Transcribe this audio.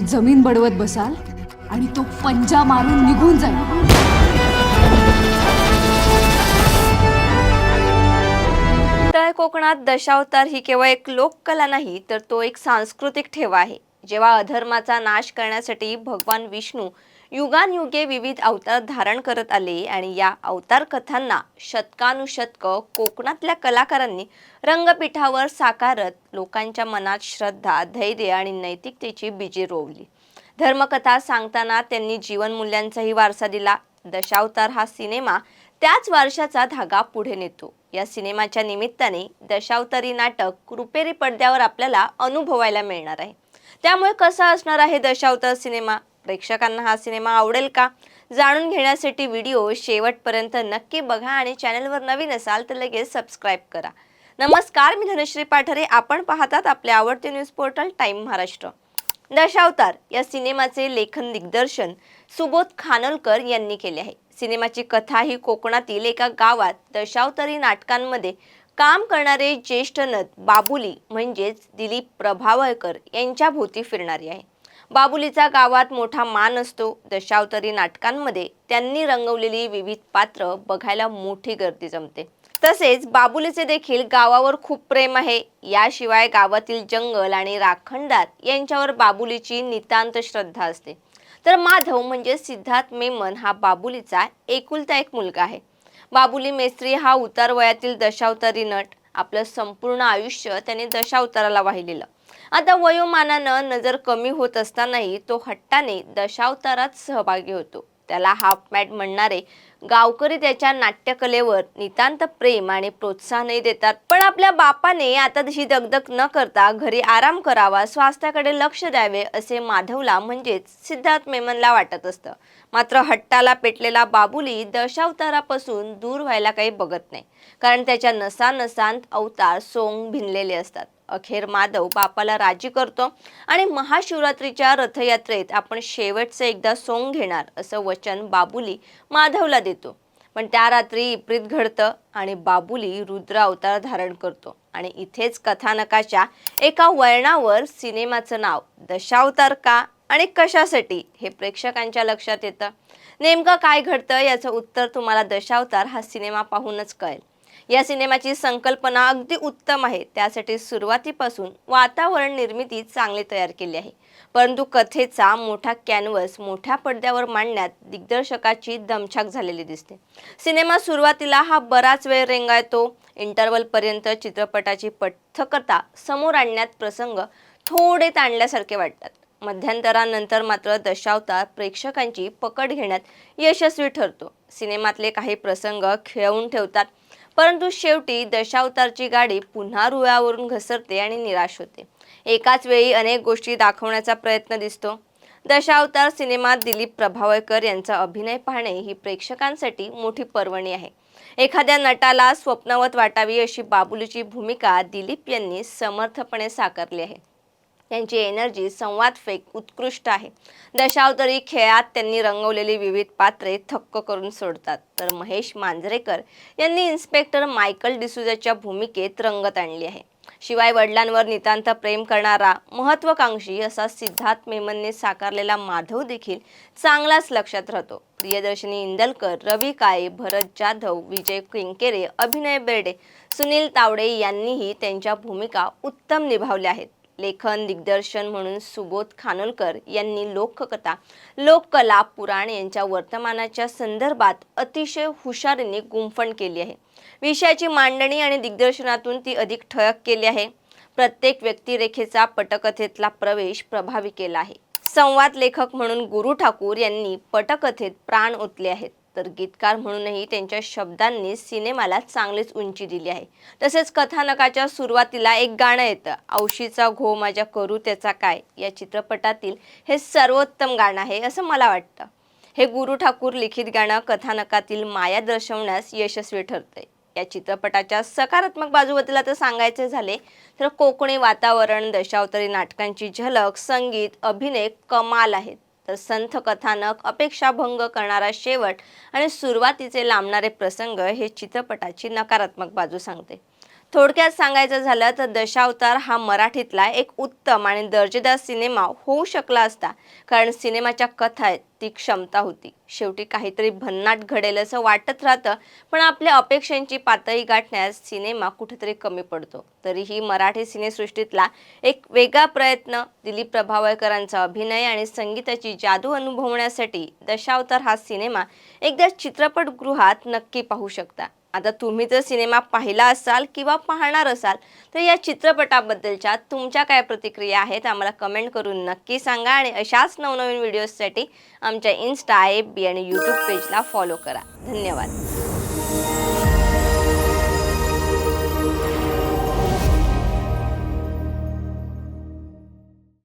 तुम्ही जमीन बडवत बसाल आणि तो पंजा मारून निघून जाईल. उत्तर कोकणात दशावतार ही केवळ एक लोककला नाही तर तो एक सांस्कृतिक ठेवा आहे. जेव्हा अधर्माचा नाश करण्यासाठी भगवान विष्णू युगानयुगे विविध अवतार धारण करत आले आणि या अवतार कथांना शतकानुशतक कोकणातल्या कलाकारांनी रंगपीठावर साकारत लोकांच्या मनात श्रद्धा धैर्य आणि नैतिकतेची बीजे रोवली. धर्मकथा सांगताना त्यांनी जीवनमूल्यांचाही वारसा दिला. दशावतार हा सिनेमा त्याच वारशाचा धागा पुढे नेतो. या सिनेमाच्या निमित्ताने दशावतारी नाटक रुपेरी पडद्यावर आपल्याला अनुभवायला मिळणार आहे. त्यामुळे कसा असणार आहे दशावतार सिनेमा? प्रेक्षकांना हा सिनेमा आवडेल का? जाणून घेण्यासाठी व्हिडिओ शेवटपर्यंत नक्की बघा आणि चॅनलवर नवीन असाल तर लगेच सबस्क्राईब करा. नमस्कार मी धनश्री पाठरे. आपण पाहतात आपले आवडते news portal time Maharashtra. Dashavatar या सिनेमाचे लेखन दिग्दर्शन सुबोध खानोलकर यांनी केले आहे. सिनेमाची कथा ही कोकणातील एका गावात दशावतारी नाटकांमध्ये काम करणारे ज्येष्ठ नट बाबुली म्हणजेच दिलीप प्रभावळकर यांच्या भोवती फिरणारी आहे. बाबुलीचा गावात मोठा मान असतो. दशावतारी नाटकांमध्ये त्यांनी रंगवलेली विविध पात्र बघायला मोठी गर्दी जमते. तसेच बाबुलीचे देखील गावावर खूप प्रेम आहे. याशिवाय गावातील जंगल आणि राखणदार यांच्यावर बाबुलीची नितांत श्रद्धा असते. तर माधव म्हणजे सिद्धार्थ मेमन हा बाबुलीचा एकुलता एक मुलगा आहे. बाबुली मेस्त्री हा उतार वयातील दशावतारी नट. आपलं संपूर्ण आयुष्य त्याने दशावताराला वाहिलेलं. आता वयोमानानं नजर कमी होत असतानाही तो हट्टाने दशावतारात सहभागी होतो. त्याला हाफ मॅट म्हणणारे गावकरी त्याच्या नाट्यकलेवर नितांत प्रेम आणि प्रोत्साहनही देतात. पण आपल्या बापाने आता तशी दगदग न करता घरी आराम करावा स्वास्थ्याकडे लक्ष द्यावे असे माधवला म्हणजेच सिद्धार्थ मेमनला वाटत असतं. मात्र हट्टाला पेटलेला बाबुली दशावतारापासून दूर व्हायला काही बघत नाही. कारण त्याच्या नसानसांत अवतार सोंग भिनलेले असतात. अखेर माधव बापाला राजी करतो आणि महाशिवरात्रीच्या रथयात्रेत आपण शेवटचं एकदा सोंग घेणार असं वचन बाबुली माधवला देतो. पण त्या रात्री इप्रित घडतं आणि बाबुली रुद्र अवतार धारण करतो. आणि इथेच कथानकाच्या एका वळणावर सिनेमाचं नाव दशावतार का आणि कशासाठी हे प्रेक्षकांच्या लक्षात येतं. नेमकं काय घडतं याचं उत्तर तुम्हाला दशावतार हा सिनेमा पाहूनच कळेल. या सिनेमाची संकल्पना अगदी उत्तम आहे. त्यासाठी सुरुवातीपासून वातावरण निर्मिती चांगली तयार केली आहे. परंतु कथेचा मोठा कॅनव्हस मोठ्या पडद्यावर मांडण्यात दिग्दर्शकाची दमछाक झालेली दिसते. सिनेमा सुरुवातीला हा बराच वेळ रेंगाळतो. इंटरवलपर्यंत चित्रपटाची पथकथा समोर आणण्यात प्रसंग थोडे ताणल्यासारखे वाटतात. मध्यंतरानंतर मात्र दशावतार प्रेक्षकांची पकड घेण्यात यशस्वी ठरतो. सिनेमातले काही प्रसंग खेळवून ठेवतात. परंतु शेवटी दशावतारची गाडी पुन्हा रुळावरून घसरते आणि निराश होते. एकाच वेळी अनेक गोष्टी दाखवण्याचा प्रयत्न दिसतो. दशावतार सिनेमात दिलीप प्रभावळकर यांचा अभिनय पाहणे ही प्रेक्षकांसाठी मोठी पर्वणी आहे. एखाद्या नटाला स्वप्नवत वाटावी अशी बाबुलीची भूमिका दिलीप यांनी समर्थपणे साकारली आहे. त्यांची एनर्जी संवाद फेक उत्कृष्ट आहे. दशावतरी खेळात त्यांनी रंगवलेली विविध पात्रे थक्क करून सोडतात. तर महेश मांजरेकर यांनी इन्स्पेक्टर मायकल डिसुजाच्या भूमिकेत रंगत आणली आहे. शिवाय वडिलांवर नितांत प्रेम करणारा महत्वाकांक्षी असा सिद्धार्थ मेमनने साकारलेला माधव देखील चांगलाच लक्षात राहतो. प्रियदर्शनी इंदलकर रवी काळे भरत जाधव विजय किंकेरे अभिनय बेर्डे सुनील तावडे यांनीही त्यांच्या भूमिका उत्तम निभावल्या आहेत. लेखन दिग्दर्शन म्हणून सुबोध खानोलकर यांनी लोककथा लोककला पुराण यांच्या वर्तमानाच्या संदर्भात अतिशय हुशारीने गुंफण केली आहे. विषयाची मांडणी आणि दिग्दर्शनातून ती अधिक ठळक केली आहे. प्रत्येक व्यक्तिरेखेचा पटकथेतला प्रवेश प्रभावी केला आहे. संवाद लेखक म्हणून गुरु ठाकूर यांनी पटकथेत प्राण ओतले आहेत. तर गीतकार म्हणूनही त्यांच्या शब्दांनी सिनेमाला चांगलीच उंची दिली आहे. तसेच कथानकाच्या सुरुवातीला एक गाणं येतं औशीचा घो माझ्या करू त्याचा काय? या चित्रपटातील हे सर्वोत्तम गाणं आहे असं मला वाटतं. हे गुरु ठाकूर लिखित गाणं कथानकातील माया दर्शवण्यास यशस्वी ठरते या चित्रपटाच्या सकारात्मक बाजूबद्दल आता सांगायचे झाले तर कोकणी वातावरण दशावतारी नाटकांची झलक संगीत अभिनय कमाल आहेत. तर संथ कथानक अपेक्षाभंग करणारा शेवट आणि सुरुवातीचे लांबणारे प्रसंग हे चित्रपटाची नकारात्मक बाजू सांगते. थोडक्यात सांगायचं झालं तर दशावतार हा मराठीतला एक उत्तम आणि दर्जेदार सिनेमा होऊ शकला असता कारण सिनेमाच्या कथा आहेत ती क्षमता होती. शेवटी काहीतरी भन्नाट घडेल असं वाटत राहतं पण आपल्या अपेक्षांची पातळी गाठण्यास सिनेमा कुठेतरी कमी पडतो. तरीही मराठी सिनेसृष्टीतला एक वेगळा प्रयत्न दिलीप प्रभावळकरांचा अभिनय आणि संगीताची जादू अनुभवण्यासाठी दशावतार हा सिनेमा एकदा चित्रपटगृहात नक्की पाहू शकता. आता तुम्ही जर सिनेमा पाहिला असाल किंवा पाहणार असाल तर या चित्रपटाबद्दलच्या तुमच्या काय प्रतिक्रिया आहेत आम्हाला कमेंट करून नक्की सांगा आणि अशाच नवनवीन व्हिडिओजसाठी आमच्या इन्स्टा आय बी आणि यूट्यूब पेजला फॉलो करा. धन्यवाद.